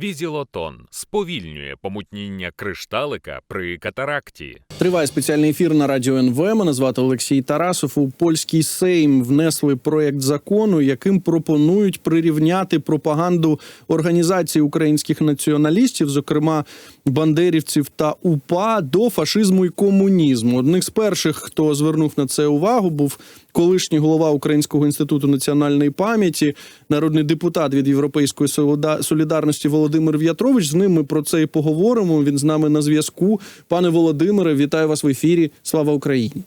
Візілотон сповільнює помутніння кришталика при катаракті. Триває спеціальний ефір на радіо НВ. Мене звати Олексій Тарасов. У польський Сейм внесли проєкт закону, яким пропонують прирівняти пропаганду організації українських націоналістів, зокрема бандерівців та УПА, до фашизму і комунізму. Одних з перших, хто звернув на це увагу, був колишній голова Українського інституту національної пам'яті, народний депутат від Європейської Соліда- солідарності Володимир В'ятрович. З ним ми про це і поговоримо. Він з нами на зв'язку. Пане Володимире, вітаю вас в ефірі. Слава Україні!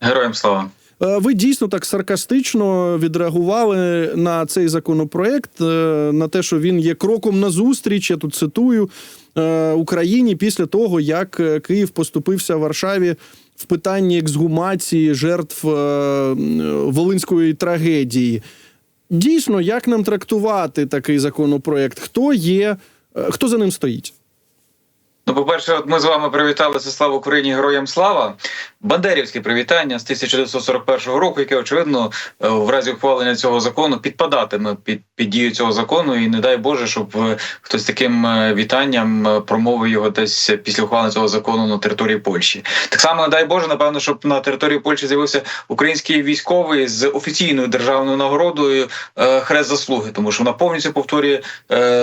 Героям слава. Е, Ви дійсно так саркастично відреагували на цей законопроект, е, на те, що він є кроком назустріч, я тут цитую е, Україні після того, як Київ поступився Варшаві в питанні ексгумації жертв е, волинської трагедії. Дійсно, як нам трактувати такий законопроект? Хто є, е, хто за ним стоїть? Ну, по-перше, от ми з вами привіталися слава Україні, героям слава. Бандерівське привітання з 1941 року, яке очевидно е, в разі ухвалення цього закону підпадатиме під, під дію цього закону, і не дай Боже, щоб е, хтось таким е, вітанням промовив його десь після ухвалення цього закону на території Польщі. Так само не дай Боже, напевно, щоб на території Польщі з'явився український військовий з офіційною державною нагородою хрест заслуги, тому що вона повністю повторює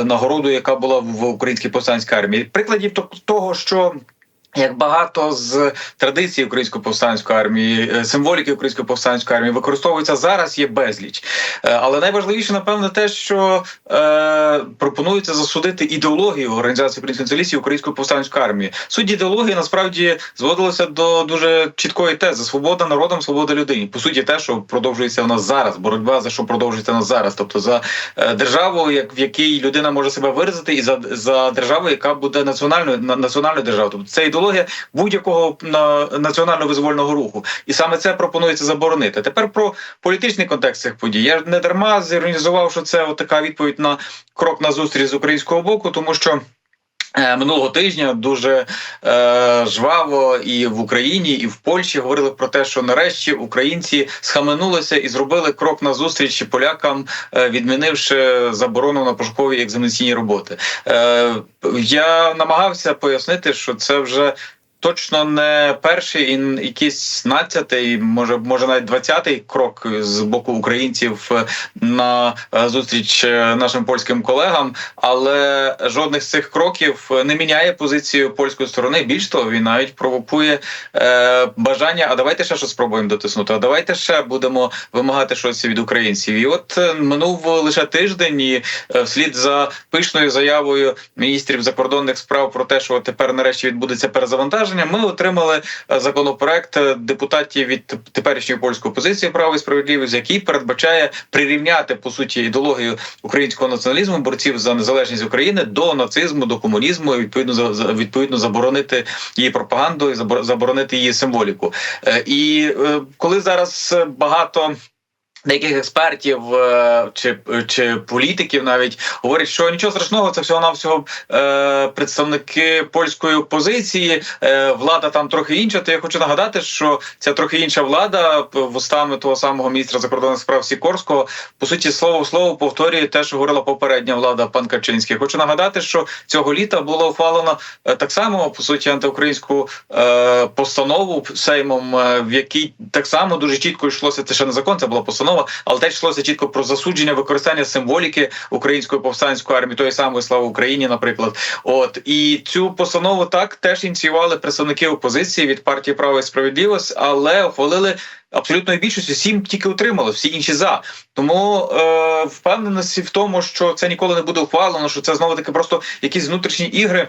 нагороду, яка була в українській повстанській армії. Прикладів то- того, що як багато з традицій української повстанської армії, е, символіки української повстанської армії використовується зараз, є безліч. Е, Але найважливіше, напевно, те, що е, пропонується засудити ідеологію організації українських української повстанської армії. Суть ідеології насправді зводилася до дуже чіткої тези: свобода народом, свобода людині. По суті, те, що продовжується в нас зараз, боротьба за що продовжується в нас зараз, тобто за е, державу, як в якій людина може себе виразити, і за, за державу, яка буде національною на- національною державою. Тобто це ідеологія будь-якого на, національно-визвольного руху, і саме це пропонується заборонити. Тепер про політичний контекст цих подій. Я не дарма зіронізував, що це така відповідь на крок на зустріч з українського боку, тому що. Е, Минулого тижня дуже е, жваво і в Україні, і в Польщі говорили про те, що нарешті українці схаменулися і зробили крок на зустріч полякам, е, відмінивши заборону на пошукові екзаменаційні роботи. Е, я намагався пояснити, що це вже. Точно не перший і якийсь надцятий, може, може навіть двадцятий крок з боку українців е, на е, зустріч е, нашим польським колегам, але жодних з цих кроків не міняє позицію польської сторони. Більш того, він навіть провокує е, бажання. А давайте ще щось спробуємо дотиснути. А давайте ще будемо вимагати щось від українців. І от минув лише тиждень, і вслід за пишною заявою міністрів закордонних справ про те, що тепер нарешті відбудеться перезавантаження. Ми отримали е, законопроект е, депутатів від теперішньої польської опозиції право і справедливість, який передбачає прирівняти по суті ідеологію українського націоналізму борців за незалежність України до нацизму, до комунізму, і відповідно відповідно заборонити її пропаганду і заборонити її символіку. Е, І коли зараз багато. Деяких експертів е, чи чи політиків навіть говорять, що нічого страшного, це всього навсього е, представники польської опозиції. Е, влада там трохи інша. То я хочу нагадати, що ця трохи інша влада вустами того самого міністра закордонних справ Сікорського по суті слово в слово повторює те, що говорила попередня влада пан Качинський. Хочу нагадати, що цього літа було ухвалено е, так само по суті антиукраїнську е, постанову сеймом, е, в якій так само дуже чітко йшлося. Це ще не закон, це була постанова, але теж йшлося чітко про засудження використання символіки української повстанської армії, тої самої слава Україні, наприклад. От і цю постанову так теж ініціювали представники опозиції від партії Право і справедливість, але ухвалили. Абсолютної більшості сім тільки утримали, всі інші за тому е, впевненості в тому, що це ніколи не буде ухвалено, що це знову таки просто якісь внутрішні ігри.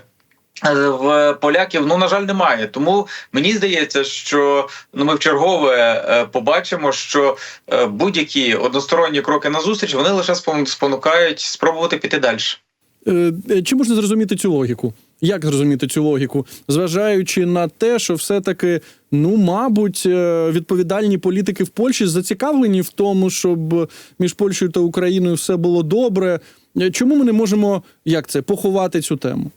Е, В поляків ну на жаль немає. Тому мені здається, що ну ми в чергове е, побачимо, що е, будь-які односторонні кроки на зустріч вони лише спон- спонукають спробувати піти далі. Чи можна зрозуміти цю логіку? Як зрозуміти цю логіку? Зважаючи на те, що все-таки, ну, мабуть, відповідальні політики в Польщі зацікавлені в тому, щоб між Польщею та Україною все було добре. Чому ми не можемо як це поховати цю тему?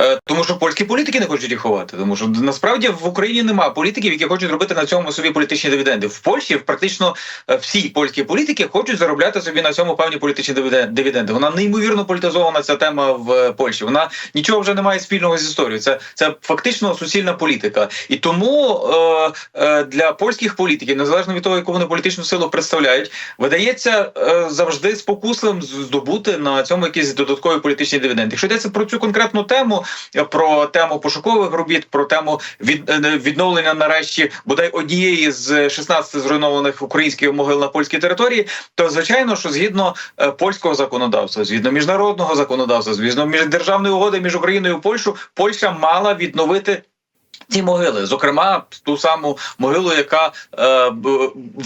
Е, Тому що польські політики не хочуть їх ховати. Тому що насправді в Україні немає політиків, які хочуть робити на цьому собі політичні дивіденди. В Польщі практично е, всі польські політики хочуть заробляти собі на цьому певні політичні дивіден- дивіденди. Вона неймовірно політизована ця тема в е, Польщі. Вона нічого вже не має спільного з історією. Це це фактично суцільна політика. І тому е, е, для польських політиків, незалежно від того, яку вони політичну силу представляють, видається е, завжди спокусливим здобути на цьому якісь додаткові політичні дивіденди. Якщо йдеться про цю конкретну тему, про тему пошукових робіт, про тему від, е, відновлення нарешті бодай однієї з 16 зруйнованих українських могил на польській території, то звичайно, що згідно е, польського законодавства, згідно міжнародного законодавства, згідно міждержавної угоди між Україною і Польщею, Польща мала відновити. Ці могили, зокрема, ту саму могилу, яка е,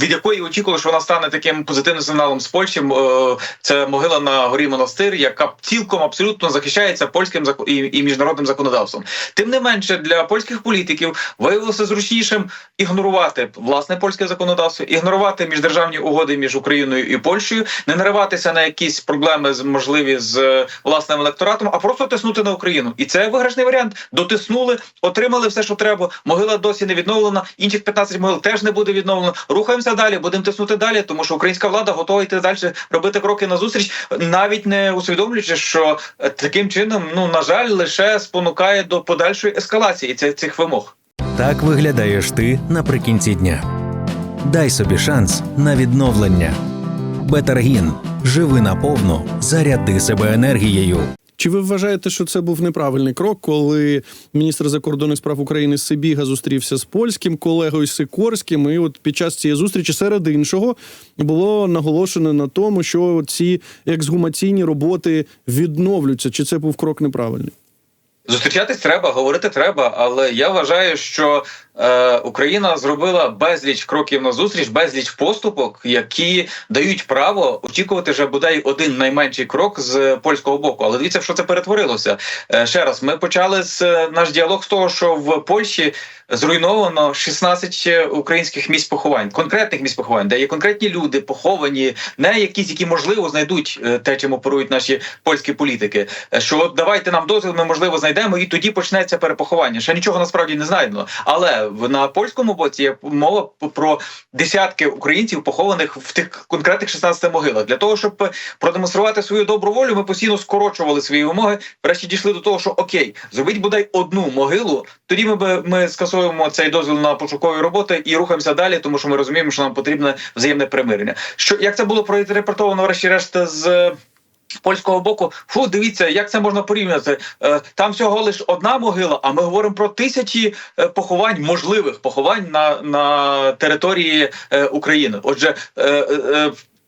від якої очікували, що вона стане таким позитивним сигналом з Польщі. Е, Це могила на горі монастир, яка цілком абсолютно захищається польським і, і міжнародним законодавством. Тим не менше, для польських політиків виявилося зручнішим ігнорувати власне польське законодавство, ігнорувати міждержавні угоди між Україною і Польщею, не нариватися на якісь проблеми з можливі з е, власним електоратом, а просто тиснути на Україну. І це виграшний варіант. Дотиснули, отримали все, що треба. Могила досі не відновлена. Інших 15 могил теж не буде відновлено. Рухаємося далі, будемо тиснути далі, тому що українська влада готова йти далі, робити кроки назустріч, навіть не усвідомлюючи, що е, таким чином, ну на жаль, лише спонукає до подальшої ескалації цих, цих вимог. Так виглядаєш ти наприкінці дня. Дай собі шанс на відновлення. Бетаргін. Живи наповну, заряди себе енергією. Чи ви вважаєте, що це був неправильний крок, коли міністр закордонних справ України Сибіга зустрівся з польським колегою Сикорським, і от під час цієї зустрічі, серед іншого, було наголошено на тому, що ці ексгумаційні роботи відновлюються? Чи це був крок неправильний? Зустрічатись треба, говорити треба, але я вважаю, що е, Україна зробила безліч кроків на зустріч, безліч поступок, які дають право очікувати вже бодай один найменший крок з польського боку. Але дивіться, що це перетворилося. Е, ще раз, ми почали з е, наш діалог з того, що в Польщі зруйновано 16 українських місць поховань, конкретних місць поховань, де є конкретні люди поховані, не якісь, які можливо знайдуть те, чим оперують наші польські політики. Що давайте нам дозвіл, ми можливо знайдемо, і тоді почнеться перепоховання. Ще нічого насправді не знайдено. Але на польському боці є мова про десятки українців, похованих в тих конкретних 16 могилах. Для того щоб продемонструвати свою добру волю, ми постійно скорочували свої вимоги. Врешті дійшли до того, що окей, зробіть бодай одну могилу. Тоді ми би ми скасуємо цей дозвіл на пошукові роботи і рухаємося далі, тому що ми розуміємо, що нам потрібне взаємне примирення. Що як це було проінтерпретовано, врешті-решт з. Польського боку, фу, дивіться, як це можна порівняти. Е, Там всього лиш одна могила, а ми говоримо про тисячі е, поховань, можливих поховань на, на території е, України. Отже,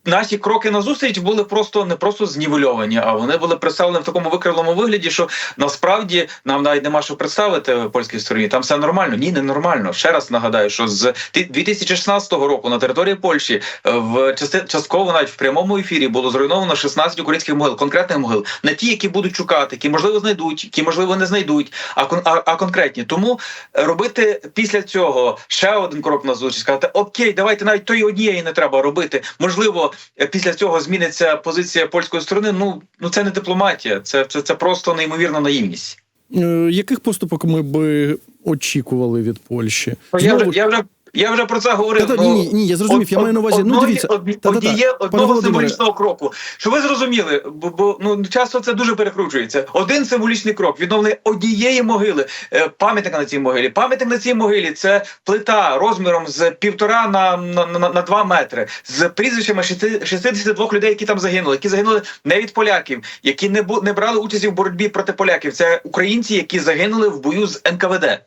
наші кроки на зустріч були просто не просто знівельовані, а вони були представлені в такому викривленому вигляді, що насправді нам навіть нема що представити польській стороні. Там все нормально. Ні, не нормально. Ще раз нагадаю, що з ти- 2016 року на території Польщі е, в частково навіть в прямому ефірі було зруйновано 16 українських могил, конкретних могил, не ті, які будуть шукати, які можливо знайдуть, які можливо не знайдуть, а а, а конкретні. Тому е, робити після цього ще один крок на зустріч, сказати окей, давайте навіть тої однієї не треба робити. Можливо, після цього зміниться позиція польської сторони. Ну ну це не дипломатія, це, це, це просто неймовірна наївність. Е, Яких поступок ми би очікували від Польщі? Знову... Я вже я вже я вже про це говорив. Та-та, ну, ні, ні, ні, я зрозумів. Я маю на увазі. Ну, дивіться, одніє одного символічного кроку. Що ви зрозуміли? Бо, бо ну часто це дуже перекручується. Один символічний крок відновлення однієї могили, е, пам'ятника на цій могилі. Пам'ятник на цій могилі це плита розміром з півтора на, на, на, на два метри, з прізвищами шести- 62 людей, які там загинули, які загинули не від поляків, які не бу не брали участі в боротьбі проти поляків. Це українці, які загинули в бою з НКВД.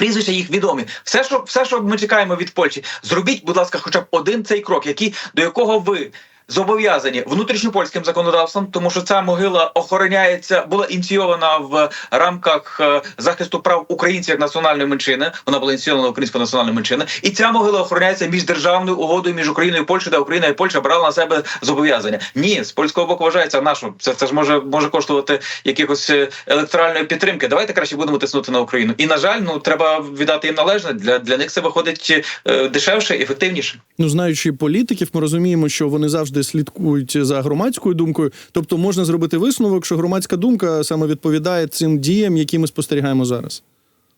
Прізвища їх відомі. Все, що все, що ми чекаємо від Польщі, зробіть, будь ласка, хоча б один цей крок, який до якого ви. Зобов'язані внутрішньопольським законодавством, тому що ця могила охороняється, була ініційована в рамках е, захисту прав українців як національної меншини. Вона була ініційована українською національною меншиною, і ця могила охороняється міждержавною угодою між Україною і Польщею, де Україна і Польща брали на себе зобов'язання. Ні, з польського боку вважається, на що це, це ж може може коштувати якихось е, електоральної підтримки. Давайте краще будемо тиснути на Україну. І на жаль, ну треба віддати їм належне. Для для них це виходить е, дешевше і ефективніше. Ну, знаючи політиків, ми розуміємо, що вони завжди слідкують за громадською думкою. Тобто можна зробити висновок, що громадська думка саме відповідає цим діям, які ми спостерігаємо зараз.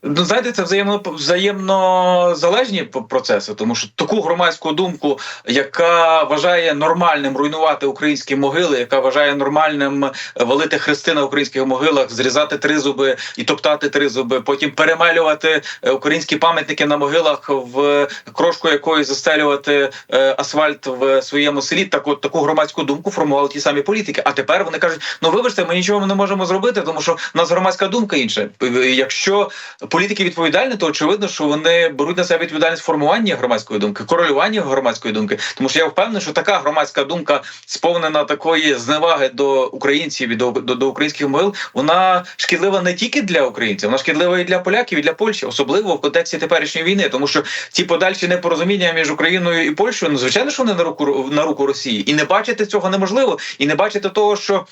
Ну, знаєте, це взаємно взаємно залежні процеси, тому що таку громадську думку, яка вважає нормальним руйнувати українські могили, яка вважає нормальним е, валити хрести на українських могилах, зрізати тризуби і топтати тризуби, потім перемалювати е, українські пам'ятники на могилах в крошку якої застелювати е, асфальт в своєму селі. Так от таку громадську думку формували ті самі політики. А тепер вони кажуть: ну вибачте, ми нічого не можемо зробити, тому що в нас громадська думка інша. Якщо політики відповідальні, то очевидно, що вони беруть на себе відповідальність формування громадської думки, корелювання громадської думки. Тому що я впевнений, що така громадська думка сповнена такої зневаги до українців і до, до, до українських могил, вона шкідлива не тільки для українців, вона шкідлива і для поляків, і для Польщі, особливо в контексті теперішньої війни, тому що ці подальші непорозуміння між Україною і Польщею, ну звичайно, що вони на руку на руку Росії, і не бачити цього неможливо, і не бачити того, що.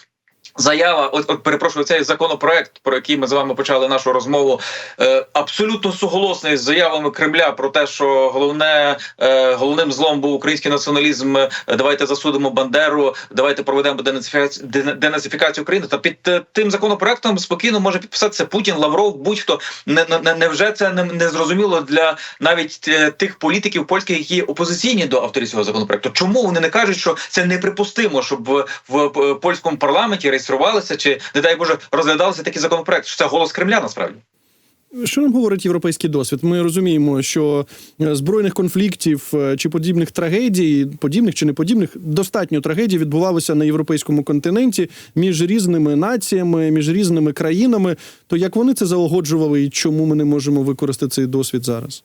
Заява, от, от перепрошую, цей законопроект, про який ми з вами почали нашу розмову, е, абсолютно суголосний з заявами Кремля про те, що головне е, головним злом був український націоналізм. е, Давайте засудимо Бандеру, давайте проведемо денацифікацію, ден- денацифікацію України. Та під е, тим законопроектом спокійно може підписатися Путін, Лавров, будь-хто не, не, не невже це не, не зрозуміло для навіть е, тих політиків польських, які опозиційні до авторів цього законопроекту. Чому вони не кажуть, що це неприпустимо, щоб в, в, в польському парламенті реєструвалися чи не дай Боже розглядалися такі законопроекти? Що це голос Кремля насправді? Що нам говорить європейський досвід? Ми розуміємо, що е, збройних конфліктів е, чи подібних трагедій, подібних чи не подібних, достатньо трагедій відбувалося на європейському континенті між різними націями, між різними країнами. То як вони це залагоджували, і чому ми не можемо використати цей досвід зараз?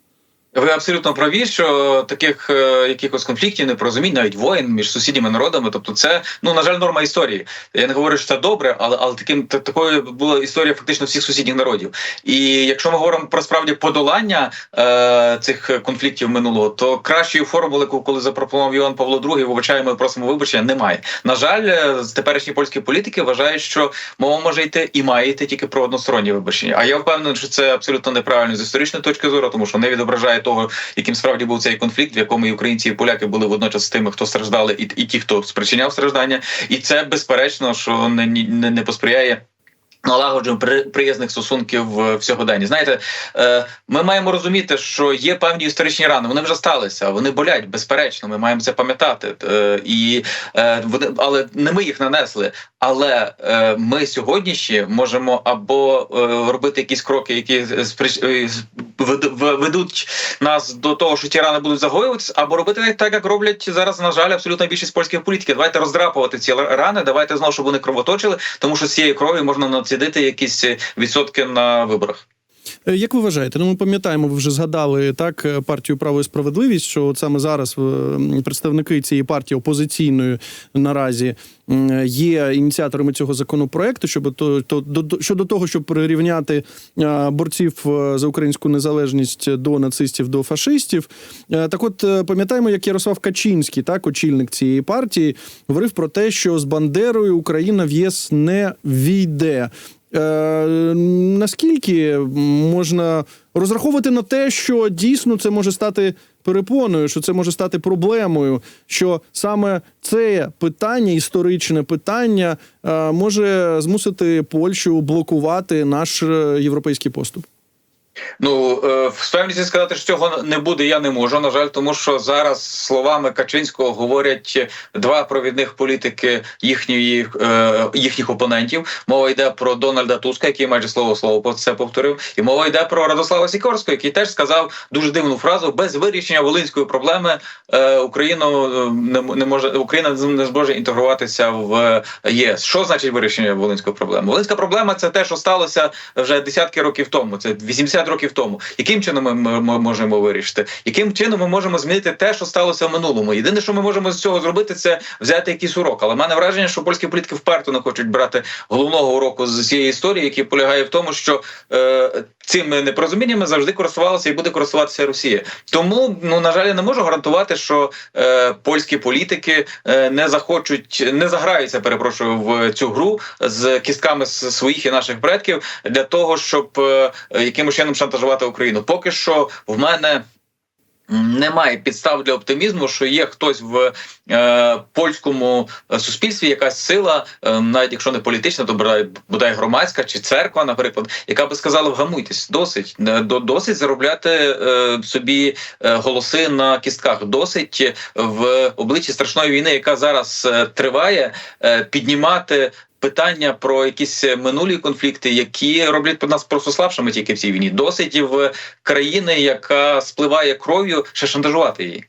Ви абсолютно праві, що таких е, якихось конфліктів, непорозумінь, навіть воєн між сусідніми народами, тобто це ну на жаль, норма історії. Я не говорю, що це добре, але але таким та, такою була історія фактично всіх сусідніх народів. І якщо ми говоримо про справді подолання е, цих конфліктів минулого, то кращої формули, коли запропонував Іван Павло II, вибачаємо і просимо вибачення, немає. На жаль, е, теперішні польські політики вважають, що мова може йти і має йти тільки про односторонні вибачення. А я впевнений, що це абсолютно неправильно з історичної точки зору, тому що не відображає того, яким справді був цей конфлікт, в якому і українці і поляки були водночас тими, хто страждали, і, і ті, хто спричиняв страждання, і це безперечно, що не, не, не посприяє. Налагоджуємо при- приязних стосунків в сьогоденні. Знаєте, е, ми маємо розуміти, що є певні історичні рани. Вони вже сталися, вони болять, безперечно. Ми маємо це пам'ятати. Е, і е, вони, але не ми їх нанесли. Але е, ми сьогодні ще можемо або е, робити якісь кроки, які е, ведуть нас до того, що ті рани будуть загоюватися, або робити так, як роблять зараз, на жаль, абсолютно більшість польських політиків. Давайте роздрапувати ці рани, давайте знову, щоб вони кровоточили, тому що з цієї крові можна націдити якісь відсотки на виборах. Е, Як ви вважаєте? Ну, ми пам'ятаємо, ви вже згадали так е, партію право і справедливість, що от саме зараз представники цієї партії опозиційної наразі є ініціаторами цього законопроекту, щоб то, то до, до- щодо того, щоб прирівняти борців е, за українську незалежність до нацистів, до фашистів. Так, от пам'ятаємо, як Ярослав Качинський, так, очільник цієї партії, говорив про те, що з Бандерою Україна в ЄС не війде. Е, наскільки можна розраховувати на те, що дійсно це може стати перепоною, що це може стати проблемою, що саме це питання, історичне питання, е, може змусити Польщу блокувати наш е, європейський поступ? Ну е, в певністю сказати, що цього не буде, я не можу. На жаль, тому що зараз словами Качинського говорять два провідних політики їхньої е, їхніх опонентів. Мова йде про Дональда Туска, який майже слово слово це повторив, і мова йде про Радослава Сікорського, який теж сказав дуже дивну фразу: без вирішення волинської проблеми е, Україну не може Україна не зможе інтегруватися в ЄС. Що значить вирішення волинської проблеми? Волинська проблема це те, що сталося вже десятки років тому. Це 80 років тому. Яким чином ми, ми, ми можемо вирішити? Яким чином ми можемо змінити те, що сталося в минулому? Єдине, що ми можемо з цього зробити, це взяти якийсь урок. Але в мене враження, що польські політики вперто не хочуть брати головного уроку з цієї історії, який полягає в тому, що е, цими непорозуміннями завжди користувалася і буде користуватися Росія. Тому ну на жаль, я не можу гарантувати, що е, польські політики е, не захочуть, не заграються, перепрошую, в цю гру з кістками своїх і наших предків для того, щоб е, якимось чином шантажувати Україну. Поки що в мене. немає підстав для оптимізму, що є хтось в е, польському суспільстві, якась сила, е, навіть якщо не політична, то бодай громадська чи церква, наприклад, яка би сказала: вгамуйтесь, досить Е, до- досить заробляти е, собі е, голоси на кістках. Досить в обличчі страшної війни, яка зараз е, триває, е, піднімати. Питання про якісь минулі конфлікти, які роблять нас просто слабшими тільки в цій війні. Досить в країни, яка спливає кров'ю, ще шантажувати її.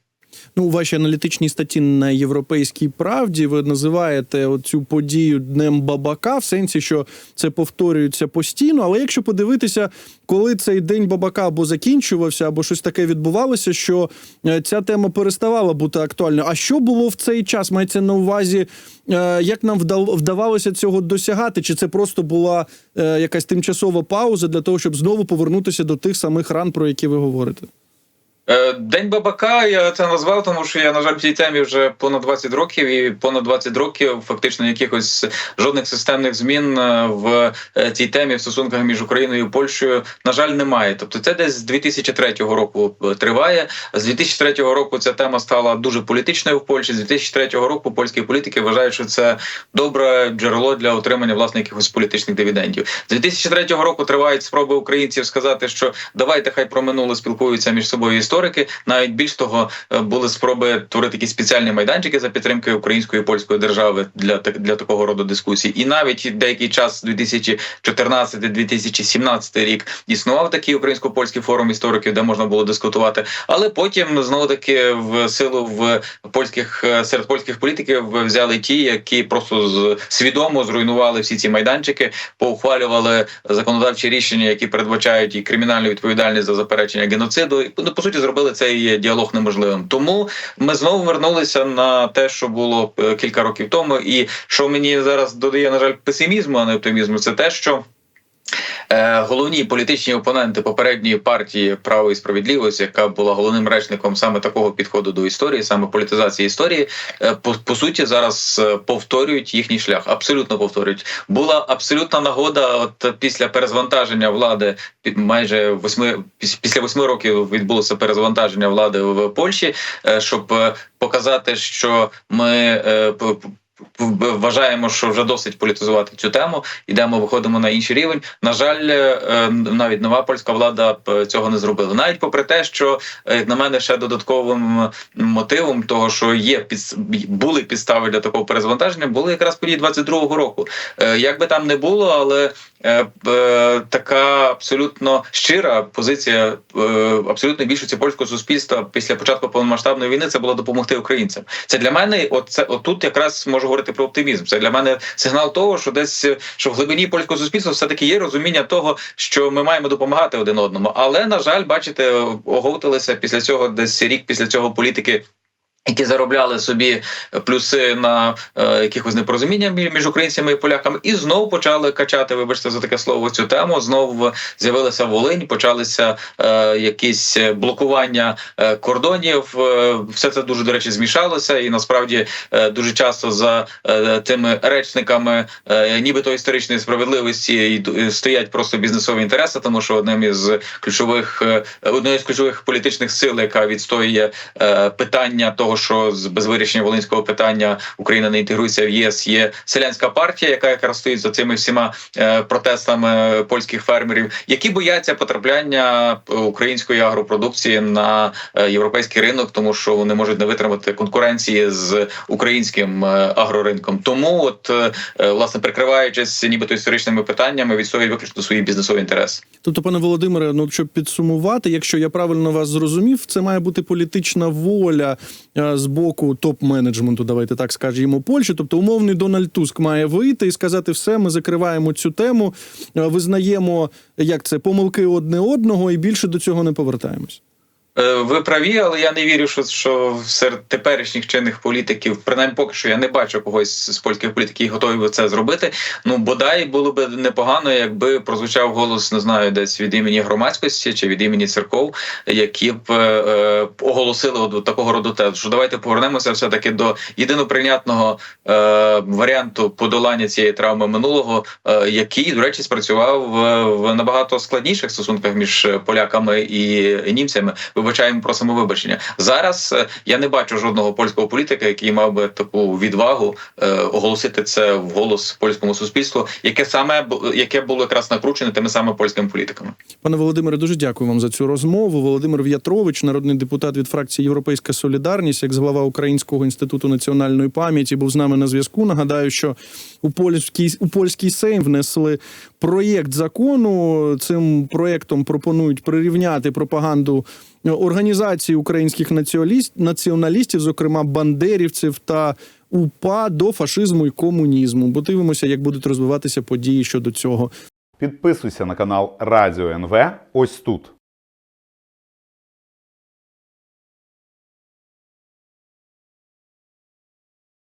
Ну, у вашій аналітичній статті на європейській правді ви називаєте цю подію днем бабака, в сенсі, що це повторюється постійно. Але якщо подивитися, коли цей день бабака або закінчувався, або щось таке відбувалося, що е, ця тема переставала бути актуальною. А що було в цей час? Мається на увазі, е, як нам вдав- вдавалося цього досягати? Чи це просто була е, якась тимчасова пауза для того, щоб знову повернутися до тих самих ран, про які ви говорите? Е, День бабака я це назвав, тому що я, на жаль, в цій темі вже понад 20 років, і понад 20 років фактично якихось жодних системних змін е, в е, цій темі в стосунках між Україною і Польщею, на жаль, немає. Тобто, це десь з 2003 року триває. З 2003 року ця тема стала дуже політичною в Польщі. З 2003 року польські політики вважають, що це добре джерело для отримання власне якихось політичних дивідендів. З 2003 року тривають спроби українців сказати, що давайте хай про минуле спілкуються між собою історики. Навіть більш того, е, були спроби творити якісь спеціальні майданчики за підтримки української і польської держави для для такого роду дискусій. І навіть деякий час, 2014-2017 рік, існував такий українсько-польський форум істориків, де можна було дискутувати. Але потім знову таки в силу в польських е, серед польських політиків взяли ті, які просто свідомо зруйнували всі ці майданчики, поухвалювали законодавчі рішення, які передбачають і кримінальну відповідальність за заперечення геноциду. І, Ну по суті, зробили цей діалог неможливим. Тому ми знову вернулися на те, що було е, кілька років тому, і що мені зараз додає на жаль песимізму, а не оптимізму, це те, що. Е, Головні політичні опоненти попередньої партії право і справедливості, яка була головним речником саме такого підходу до історії, саме політизації історії, е, по, по суті зараз е, повторюють їхній шлях. Абсолютно повторюють. Була абсолютна нагода. От після перезвантаження влади майже восьми піс- після восьми років відбулося перезвантаження влади в Польщі, щоб показати, що ми вважаємо, що вже досить політизувати цю тему. Йдемо, виходимо на інший рівень. На жаль, е, навіть нова польська влада цього не зробила. Навіть попри те, що е, як на мене ще додатковим мотивом того, що є під були підстави для такого перезвантаження, були якраз події 22-го року. Е, Як би там не було, але е, е, така абсолютно щира позиція е, абсолютно більшості польського суспільства після початку повномасштабної війни це було допомогти українцям. Це для мене, от це отут якраз можу говорити про оптимізм. Це для мене сигнал того, що десь що в глибині польського суспільства все таки є розуміння того, що ми маємо допомагати один одному. Але на жаль, бачите, оговталися після цього, десь рік після цього політики. Які заробляли собі плюси на е, якихось непорозуміння мі- між українцями і поляками, і знову почали качати, вибачте за таке слово, цю тему. Знову з'явилася Волинь, почалися е, якісь блокування е, кордонів. Е, все це дуже до речі змішалося, і насправді е, дуже часто за е, тими речниками, е, нібито історичної справедливості, йду- стоять просто бізнесові інтереси, тому що одним із ключових е, однією з ключових політичних сил, яка відстоює е, питання того, що з без вирішення волинського питання Україна не інтегрується в ЄС, є селянська партія, яка якраз стоїть за цими всіма е, протестами польських фермерів, які бояться потрапляння е, української агропродукції на е, європейський ринок, тому що вони можуть не витримати конкуренції з українським е, агроринком. Тому, от е, е, власне прикриваючись нібито історичними питаннями, відстоюють виключно свої бізнесові інтереси. Тобто, пане Володимире, ну щоб підсумувати, якщо я правильно вас зрозумів, це має бути політична воля е, з боку топ-менеджменту, давайте так скажімо, Польщі. Тобто, умовний Дональд Туск має вийти і сказати: все, ми закриваємо цю тему, визнаємо як це помилки одне одного, і більше до цього не повертаємось. Е, Ви праві, але я не вірю, що, що серед теперішніх чинних політиків, принаймні поки що я не бачу когось з польських політиків, готові би це зробити. Ну бодай було б непогано, якби прозвучав голос, не знаю, десь від імені громадськості чи від імені церков, які б е, е, оголосили от такого роду тезу, що давайте повернемося все таки до єдиноприйнятного е, варіанту подолання цієї травми минулого, е, який, до речі, спрацював в, в набагато складніших стосунках між поляками і німцями. Ви вибачаємо, просимо вибачення. Зараз е, я не бачу жодного польського політика, який мав би таку відвагу е, оголосити це в голос польському суспільству, яке саме яке було якраз накручене тими саме польськими політиками. Пане Володимире, дуже дякую вам за цю розмову. Володимир В'ятрович, народний депутат від фракції Європейська Солідарність, як глава Українського інституту національної пам'яті, був з нами на зв'язку. Нагадаю, що у польський у польський сейм внесли проєкт закону. Цим проєктом пропонують прирівняти пропаганду організацій українських націоналіст- націоналістів, зокрема бандерівців та УПА до фашизму і комунізму. Бо дивимося, як будуть розвиватися події щодо цього. Підписуйся на канал Радіо НВ ось тут.